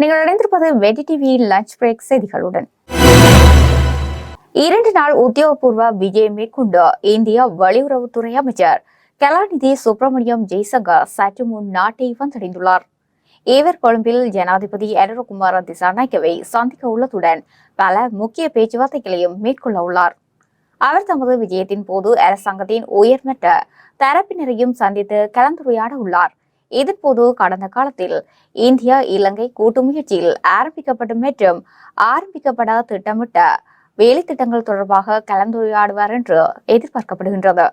தொடர்வது வெடி TV lunch break செய்திகளுடன். இரண்டு நாள் உத்தியோகபூர்வ விஜயம் மேற்கொண்டு இந்திய வெளியுறவுத்துறை அமைச்சர் கலாநிதி சுப்பிரமணியம் ஜெய்சங்கர் சற்று முன் நாட்டை வந்தடைந்துள்ளார். இவர் கொழும்பில் ஜனாதிபதி அனுரகுமார திசாநாயக்கவை சந்திக்க உள்ளதுடன் பல முக்கிய பேச்சுவார்த்தைகளையும் மேற்கொள்ள உள்ளார். அவர் தமது விஜயத்தின் போது அரசாங்கத்தின் உயர்மட்ட தரப்பினரையும் சந்தித்து கலந்துரையாட உள்ளார். இதன்போது கடந்த காலத்தில் இந்தியா இலங்கை கூட்டு முயற்சியில் ஆரம்பிக்கப்பட்ட மற்றும் ஆரம்பிக்கப்பட திட்டமிட்ட வேலை திட்டங்கள் தொடர்பாக கலந்துரையாடுவார் என்று எதிர்பார்க்கப்படுகின்றது.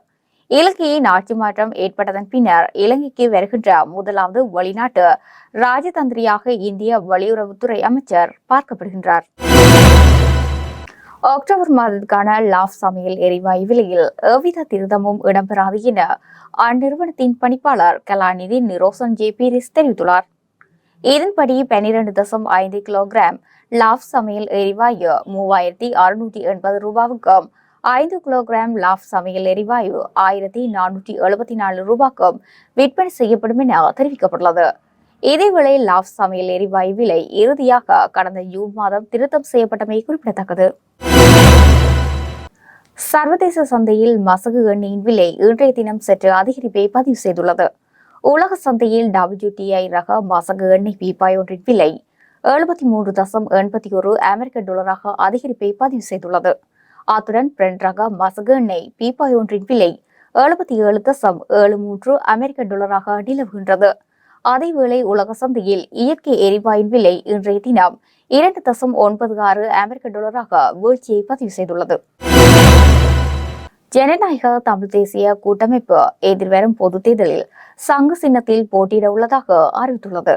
இலங்கையின் ஆட்சி மாற்றம் ஏற்பட்டதன் பின்னர் இலங்கைக்கு வருகின்ற முதலாவது வெளிநாட்டு ராஜதந்திரியாக இந்திய வெளியுறவுத்துறை அமைச்சர் பார்க்கப்படுகின்றார். அக்டோபர் மாதத்துக்கான லாப் சமையல் எரிவாயு விலையில் எவ்வித திருத்தமும் இடம்பெறாது என அந்நிறுவனத்தின் பணிப்பாளர் கலாநிதி நிரோசன் ஜே பீரிஸ் தெரிவித்துள்ளார். இதன்படி பனிரெண்டு தசம் ஐந்து கிலோகிராம் லாப் சமையல் எரிவாயு மூவாயிரத்தி அறுநூற்றி எண்பது ரூபாவுக்கும் ஐந்து கிலோகிராம் லாப் சமையல் எரிவாயு ஆயிரத்தி நானூற்றி எழுபத்தி நாலு ரூபாய்க்கும் விற்பனை செய்யப்படும் என தெரிவிக்கப்பட்டுள்ளது. இதேவேளை லாப் சமையல் எரிவாயு விலை இறுதியாக கடந்த ஜூன் மாதம் திருத்தம் செய்யப்பட்டமை குறிப்பிடத்தக்கது. சர்வதேச சந்தையில் மசகு எண்ணெயின் விலை இன்றைய தினம் சற்று அதிகரிப்பை பதிவு செய்துள்ளது. உலக சந்தையில் டபிள்யூடிஐ ரக மசகு எண்ணெய் பீப்பாய் ஒன்றின் விலை எழுபத்தி மூன்று தசம் எண்பத்தி ஒரு அமெரிக்க டாலராக அதிகரிப்பை பதிவு செய்துள்ளது. அத்துடன் பிரெண்ட் ரக மசகு எண்ணெய் பீப்பாய் ஒன்றின் விலை எழுபத்தி ஏழு தசம் ஏழு மூன்று அமெரிக்க டாலராக நிலவுகின்றது. அதேவேளை உலக சந்தையில் இயற்கை எரிவாயின் விலை இன்றைய தினம் இரண்டு தசம் ஒன்பது ஆறு அமெரிக்க டாலராக வீழ்ச்சியை பதிவு செய்துள்ளது. ஜனநாயக தமிழ் தேசிய கூட்டமைப்பு எதிர்வரும் பொது தேர்தலில் சங்கு சின்னத்தில் போட்டியிட உள்ளதாக அறிவித்துள்ளது.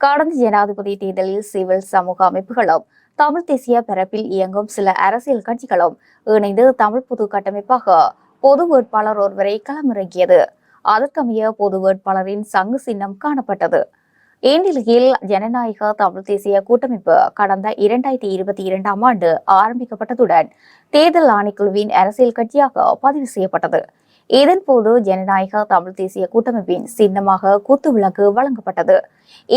கடந்த ஜனாதிபதி தேர்தலில் சிவில் சமூக அமைப்புகளும் தமிழ் தேசிய பரப்பில் இயங்கும் சில அரசியல் கட்சிகளும் இணைந்து தமிழ் பொது கட்டமைப்பாக பொது வேட்பாளர் ஒருவரை களமிறங்கியது. அதற்கமைய பொது வேட்பாளரின் சங்கு சின்னம் காணப்பட்டது. இந்நிலையில் ஜனநாயக தமிழ் தேசிய கூட்டமைப்பு கடந்த இரண்டாயிரத்தி இருபத்தி இரண்டாம் ஆண்டு ஆரம்பிக்கப்பட்டதுடன் தேர்தல் ஆணைக்குழுவின் அரசியல் கட்சியாக பதிவு செய்யப்பட்டது. இதன்போது ஜனநாயக தமிழ் தேசிய கூட்டமைப்பின் சின்னமாக கூத்து விளக்கு வழங்கப்பட்டது.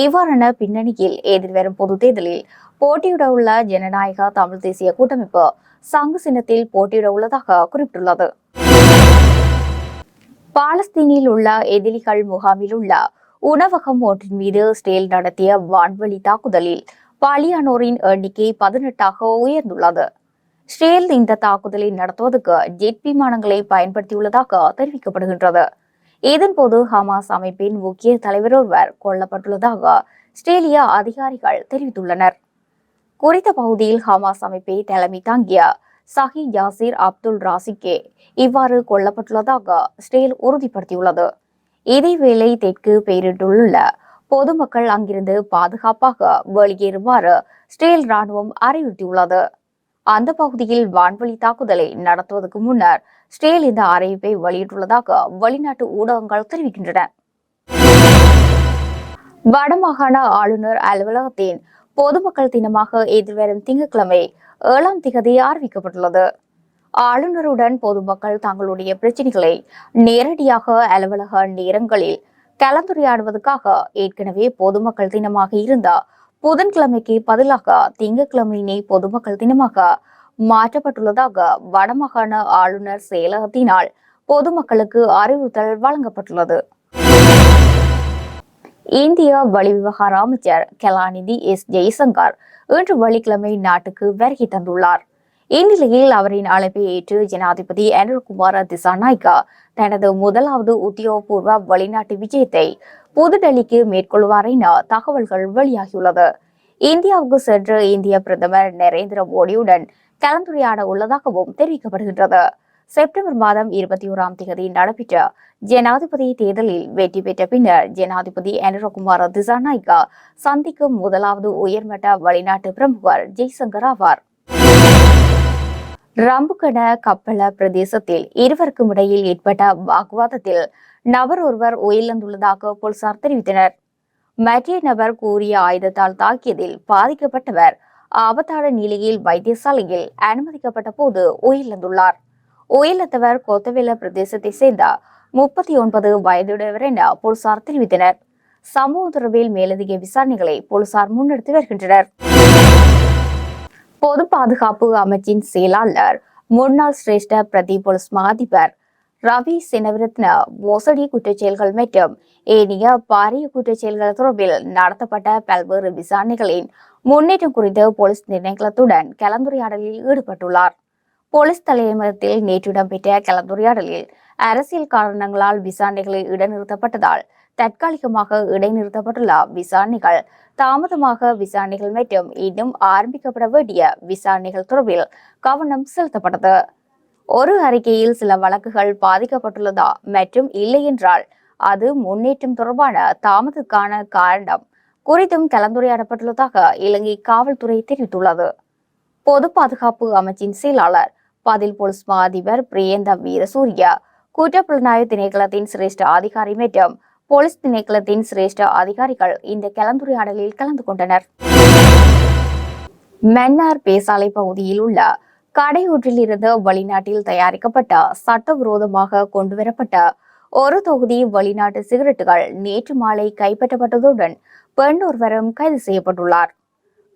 இவ்வாறான பின்னணியில் எதிர்வரும் பொது தேர்தலில் போட்டியிட உள்ள ஜனநாயக தமிழ் தேசிய கூட்டமைப்பு சங்கு சின்னத்தில் போட்டியிட உள்ளதாக குறிப்பிட்டுள்ளது. பாலஸ்தீனில் உள்ள எதிரிகள் முகாமில் உள்ள உணவகம் ஒன்றின் மீது ஸ்டேல் நடத்திய வான்வழி தாக்குதலில் பலியானோரின் எண்ணிக்கை பதினெட்டாக உயர்ந்துள்ளது. ஸ்டேல் இந்த தாக்குதலை நடத்துவதற்கு ஜெட் விமானங்களை பயன்படுத்தியுள்ளதாக தெரிவிக்கப்படுகின்றது. இதன்போது ஹமாஸ் அமைப்பின் முக்கிய தலைவர் ஒருவர் கொல்லப்பட்டுள்ளதாக ஸ்டேலிய அதிகாரிகள் தெரிவித்துள்ளனர். குறித்த பகுதியில் ஹமாஸ் அமைப்பை தலைமை தாங்கிய சஹி யாசிர் அப்துல் ராசிக்கே இவ்வாறு கொல்லப்பட்டுள்ளதாக ஸ்டேல் உறுதிப்படுத்தியுள்ளது. இதேவேளை தெற்கு பெயரிட்டுள்ள பொதுமக்கள் அங்கிருந்து பாதுகாப்பாக வெளியேறுமாறு ஸ்டேல் ராணுவம் அறிவுறுத்தியுள்ளது. அந்த பகுதியில் வான்வழி தாக்குதலை நடத்துவதற்கு முன்னர் ஸ்டேல் இந்த அறிவிப்பை வெளியிட்டுள்ளதாக வெளிநாட்டு ஊடகங்கள் தெரிவிக்கின்றன. வடமாகாண ஆளுநர் அலுவலகத்தின் பொதுமக்கள் தினமாக எதிர்வரும் திங்கட்கிழமை ஏழாம் திகதி அறிவிக்கப்பட்டுள்ளது. ஆளுநருடன் பொதுமக்கள் தங்களுடைய பிரச்சனைகளை நேரடியாக அலுவலக நேரங்களில் கலந்துரையாடுவதற்காக ஏற்கனவே பொதுமக்கள் தினமாக இருந்த புதன்கிழமைக்கு பதிலாக திங்கட்கிழமையினை பொதுமக்கள் தினமாக மாற்றப்பட்டுள்ளதாக வடமாகாண ஆளுநர் செயலகத்தினால் பொதுமக்களுக்கு அறிவுறுத்தல் வழங்கப்பட்டுள்ளது. இந்திய வெளிவிவகார அமைச்சர் கலாநிதி எஸ். ஜெய்சங்கர் இன்று வெள்ளிக்கிழமை நாட்டுக்கு வருகை தந்துள்ளார். இந்நிலையில் அவரின் அழைப்பை ஏற்று ஜனாதிபதி அனுர்குமார திசாநாய்கா தனது முதலாவது உத்தியோகபூர்வ வெளிநாட்டு விஜயத்தை புதுடெல்லிக்கு மேற்கொள்வார் என தகவல்கள் வெளியாகியுள்ளது. இந்தியாவுக்கு சென்று இந்திய பிரதமர் நரேந்திர மோடியுடன் கலந்துரையாட உள்ளதாகவும் தெரிவிக்கப்படுகின்றது. செப்டம்பர் மாதம் இருபத்தி ஓராம் தேதி நடைபெற்ற ஜனாதிபதி தேர்தலில் வெற்றி பெற்ற பின்னர் ஜனாதிபதி அனுரகுமார திசாநாய்கா சந்திக்கும் முதலாவது உயர்மட்ட வெளிநாட்டு பிரமுகர் ஜெய்சங்கர் ஆவார். ரம்புகன கப்பல பிரதேசத்தில் இருவருக்கும் இடையில் ஏற்பட்ட வாக்குவாதத்தில் நபர் ஒருவர் உயிரிழந்துள்ளதாக போலீசார் தெரிவித்தனர். மற்ற நபர் கூறிய ஆயுதத்தால் தாக்கியதில் பாதிக்கப்பட்டவர் ஆபத்தான நிலையில் வைத்தியசாலையில் அனுமதிக்கப்பட்ட போது உயிரிழந்துள்ளார். உயிரிழந்தவர் கொத்தவெல்ல பிரதேசத்தை சேர்ந்த முப்பத்தி ஒன்பது வயதுடையவர் என போலீசார் தெரிவித்தனர். சம்பவம் தொடர்பில் மேலதிக விசாரணைகளை போலீசார் முன்னெடுத்து வருகின்றனர். பொது பாதுகாப்பு அமைச்சின் செயலாளர் முன்னாள் சிரேஷ்ட பிரதி போலீஸ் ரவி சினவிரத்ன மோசடி குற்றச்செயல்கள் மற்றும் ஏனைய பாரிய குற்றச்செயல்கள் தொடர்பில் நடத்தப்பட்ட பல்வேறு விசாரணைகளின் முன்னேற்றம் குறித்து போலீஸ் திணைக்களத்துடன் கலந்துரையாடலில் ஈடுபட்டுள்ளார். போலீஸ் தலைமையகத்தில் நேற்று இடம்பெற்ற கலந்துரையாடலில் அரசியல் காரணங்களால் விசாரணைகளில் இடைநிறுத்தப்பட்டதால் தற்காலிகமாக இடைநிறுத்தப்பட்டுள்ள விசாரணைகள். தாமதமாக விசாரணைகள் மற்றும் இன்னும் ஆரம்பிக்கப்பட வேண்டிய விசாரணைகள் தொடர்பில் கவனம் செலுத்தப்பட்டது. ஒரு அறிக்கையில் சில வழக்குகள் பாதிக்கப்பட்டுள்ளதா மற்றும் இல்லை என்றால் அது முன்னேற்றம் தொடர்பான தாமதத்துக்கான காரணம் குறித்தும் கலந்துரையாடப்பட்டுள்ளதாக இலங்கை காவல்துறை தெரிவித்துள்ளது. பொது பாதுகாப்பு அமைச்சின் செயலாளர் பதில் போலீஸ் மா அதிபர் பிரியந்த வீரசூரிய குற்றப்புலனாய்வு திணைக்களத்தின் சிரேஷ்ட அதிகாரி மற்றும் போலீஸ் திணைக்களத்தின் சிரேஷ்ட அதிகாரிகள் இந்த கலந்துரையாடலில் கலந்து கொண்டனர். மன்னார் பேசாலை பகுதியில் உள்ள கடையொன்றில் இருந்து வெளிநாட்டில் தயாரிக்கப்பட்ட சட்டவிரோதமாக கொண்டுவரப்பட்ட ஒரு தொகுதி வெளிநாட்டு சிகரெட்டுகள் நேற்று மாலை கைப்பற்றப்பட்டதுடன் பெண் ஒருவரும் கைது செய்யப்பட்டுள்ளார்.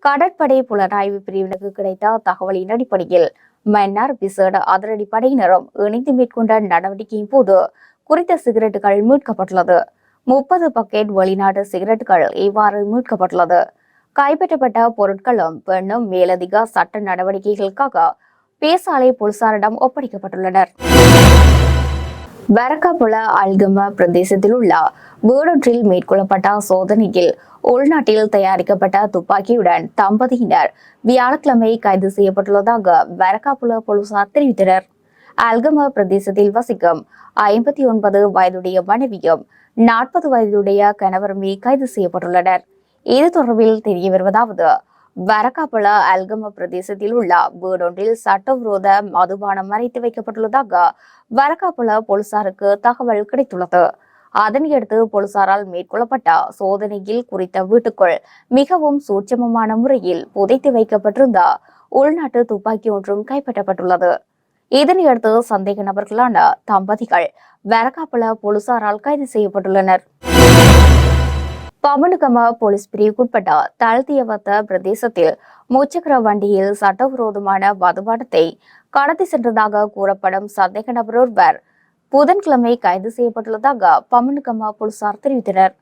கடற்படை புலனாய்வு பிரிவினருக்கு கிடைத்த தகவலின் அடிப்படையில் மன்னார் விசேட அதிரடிப்படையினரும் இணைந்து மேற்கொண்ட நடவடிக்கையின் போது குறித்த சிகரெட்டுகள் மீட்கப்பட்டுள்ளது. முப்பது பக்கெட் வெளிநாட்டு சிகரெட்டுகள் இவ்வாறு மீட்கப்பட்டுள்ளது. கைப்பற்றப்பட்ட பொருட்களும் பெண்ணும் மேலதிக சட்ட நடவடிக்கைகளுக்காக பேசாலை போலீசாரிடம் ஒப்படைக்கப்பட்டுள்ளனர். வரக்கபுல அல்கம பிரதேசத்தில் உள்ள வீடொன்றில் மேற்கொள்ளப்பட்ட சோதனையில் உள்நாட்டில் தயாரிக்கப்பட்ட துப்பாக்கியுடன் தம்பதியினர் வியாழக்கிழமை கைது செய்யப்பட்டுள்ளதாக வரக்காப்புல போலீசார் தெரிவித்தனர். அல்கம பிரதேசத்தில் வசிக்கும் ஐம்பத்தி ஒன்பது வயதுடைய மனைவியும் நாற்பது வயதுடைய கணவருமே கைது செய்யப்பட்டுள்ளனர். இது தொடர்பில் தெரிய வருவதாவது வரக்காப்பள அல்கம பிரதேசத்தில் உள்ள வீடொன்றில் சட்டவிரோத மதுபானம் மறைத்து வைக்கப்பட்டுள்ளதாக வரக்காப்பள போலீசாருக்கு தகவல் கிடைத்துள்ளது. அதனையடுத்து போலீசாரால் மேற்கொள்ளப்பட்ட சோதனையில் குறித்த வீட்டுக்குள் மிகவும் சூட்சமமான முறையில் புதைத்து வைக்கப்பட்டிருந்த உள்நாட்டு துப்பாக்கி ஒன்றும் கைப்பற்றப்பட்டுள்ளது. இதனையடுத்து சந்தேக நபர்களான தம்பதிகள் வரகாப்பல போலீசாரால் கைது செய்யப்பட்டுள்ளனர். பமனுகம போலீஸ் பிரிவுக்குட்பட்ட தழுத்தியவத்த பிரதேசத்தில் முச்சக்கர வண்டியில் சட்டவிரோதமான மதுபானத்தை கடத்தி சென்றதாக கூறப்படும் சந்தேக நபர் ஒருவர் புதன்கிழமை கைது செய்யப்பட்டுள்ளதாக பமனுகம போலீசார் தெரிவித்தனர்.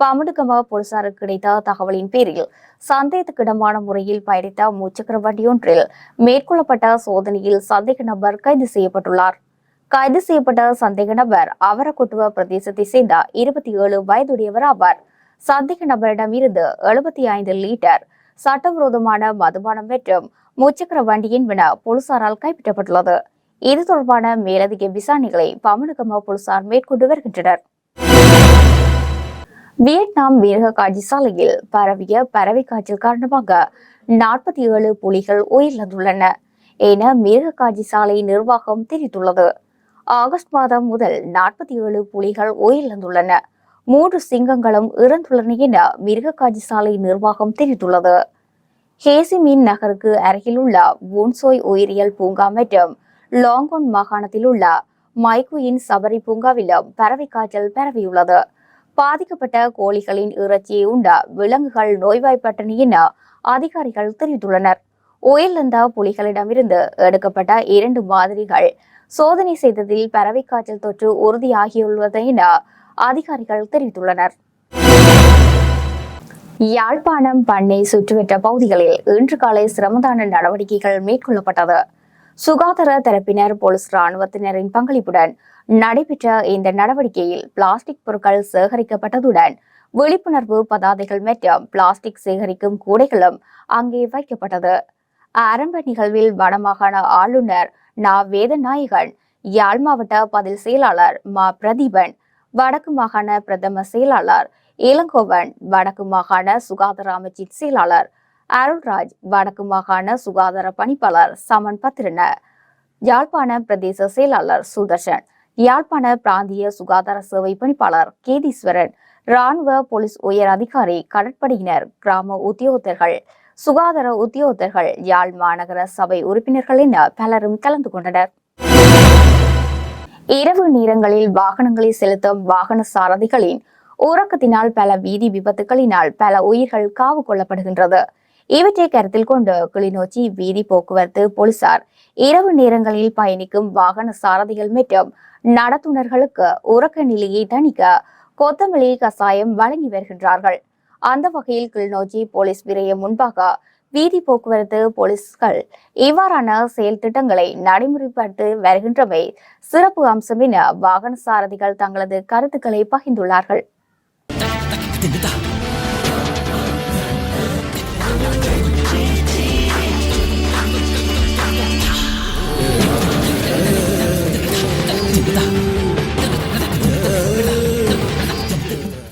பமனுகம போலீசாருக்கு கிடைத்த தகவலின் பேரில் சந்தேகத்துக்கிடமான முறையில் பயணித்த முச்சக்கர வண்டியொன்றில் மேற்கொள்ளப்பட்ட சோதனையில் சந்தேக நபர் கைது செய்யப்பட்டுள்ளார். கைது செய்யப்பட்ட சந்தேக நபர் அவரக்குட்டுவ பிரதேசத்தை சேர்ந்த இருபத்தி ஏழு வயதுடையவர் ஆவார். சந்தேக நபரிடம் இருந்து எழுபத்தி ஐந்து லீட்டர் சட்டவிரோதமான மதுபானம் மற்றும் முச்சக்கர வண்டியின் வின போலீசாரால் கைப்பற்றப்பட்டுள்ளது. இது தொடர்பான மேலதிக விசாரணைகளை பமனுகம போலீசார் மேற்கொண்டு வருகின்றனர். வியட்நாம் மிருக காட்சி சாலையில் பரவிய பறவை காய்ச்சல் காரணமாக நாற்பத்தி ஏழு புலிகள் உயிரிழந்துள்ளன என மிருக காட்சி சாலை நிர்வாகம் தெரிவித்துள்ளது. ஆகஸ்ட் மாதம் முதல் நாற்பத்தி ஏழு புலிகள் உயிரிழந்துள்ளன. மூன்று சிங்கங்களும் இறந்துள்ளன என மிருகக்காட்சி சாலை நிர்வாகம் தெரிவித்துள்ளது. ஹேசிமின் நகருக்கு அருகிலுள்ள வோன்சோய் உயிரியல் பூங்கா மற்றும் லாங்கோன் மாகாணத்தில் உள்ள மைகுயின் சபரி பூங்காவிலும் பறவை காய்ச்சல் பரவியுள்ளது. பாதிக்கப்பட்ட கோழிகளின் இறைச்சியை உண்ட விலங்குகள் நோய்வாய்ப்பட்டன என அதிகாரிகள் தெரிவித்துள்ளனர். உயிரிழந்த புலிகளிடமிருந்து எடுக்கப்பட்ட இரண்டு மாதிரிகள் சோதனை செய்ததில் பறவை காய்ச்சல் தொற்று உறுதியாகியுள்ளது என அதிகாரிகள் தெரிவித்துள்ளனர். யாழ்ப்பாணம் பண்ணை சுற்றுவட்ட பகுதிகளில் இன்று காலை சிரமதான நடவடிக்கைகள் மேற்கொள்ளப்பட்டது. சுகாதார தரப்பினர் போலீஸ் ராணுவத்தினரின் பங்களிப்புடன் நடைபெற்ற இந்த நடவடிக்கையில் பிளாஸ்டிக் பொருட்கள் சேகரிக்கப்பட்டதுடன் விழிப்புணர்வு பதாதைகள் மற்றும் பிளாஸ்டிக் சேகரிக்கும் கூடைகளும் அங்கே வைக்கப்பட்டது. ஆரம்ப நிகழ்வில் வடமாகாண ஆளுநர் நா. வேதநாயகன் யாழ் மாவட்ட பதில் செயலாளர் மா. பிரதீபன் வடக்கு மாகாண பிரதம செயலாளர் இளங்கோவன் வடக்கு மாகாண சுகாதார அமைச்சின் செயலாளர் அருள்ராஜ் வடக்கு மாகாண சுகாதார பணிப்பாளர் சமன் பத்திரன யாழ்ப்பாண பிரதேச செயலாளர் சுதர்ஷன் யாழ்ப்பாண பிராந்திய சுகாதார சேவை பணிப்பாளர் கேதீஸ்வரன். ராணுவ போலீஸ் உயர் அதிகாரி கடற்படையினர் கிராம உத்தியோகத்தர்கள். சுகாதார உத்தியோகத்தர்கள் யாழ் மாநகர சபை உறுப்பினர்கள் என பலரும் கலந்து கொண்டனர். இரவு நேரங்களில் வாகனங்களை செலுத்தும் வாகன சாரதிகளின் உறக்கத்தினால் பல வீதி விபத்துகளினால் பல உயிர்கள் காவு கொள்ளப்படுகின்றது. இவற்றை கருத்தில் கொண்டு கிளிநொச்சி வீதி போக்குவரத்து போலீசார் இரவு நேரங்களில் பயணிக்கும் வாகன சாரதிகள் மற்றும் நடத்துனர்களுக்கு உறக்க நிலையை தணிக்க கொத்தமல்லி கசாயம் வழங்கி வருகின்றார்கள். அந்த வகையில் கிளிநொச்சி போலீஸ் விரையம் முன்பாக வீதி போக்குவரத்து போலீஸ்கள் இவ்வாறான செயல் திட்டங்களை நடைமுறைப்படுத்தி வருகின்றமை சிறப்பு அம்சம் என வாகன சாரதிகள் தங்களது கருத்துக்களை பகிர்ந்துள்ளார்கள்.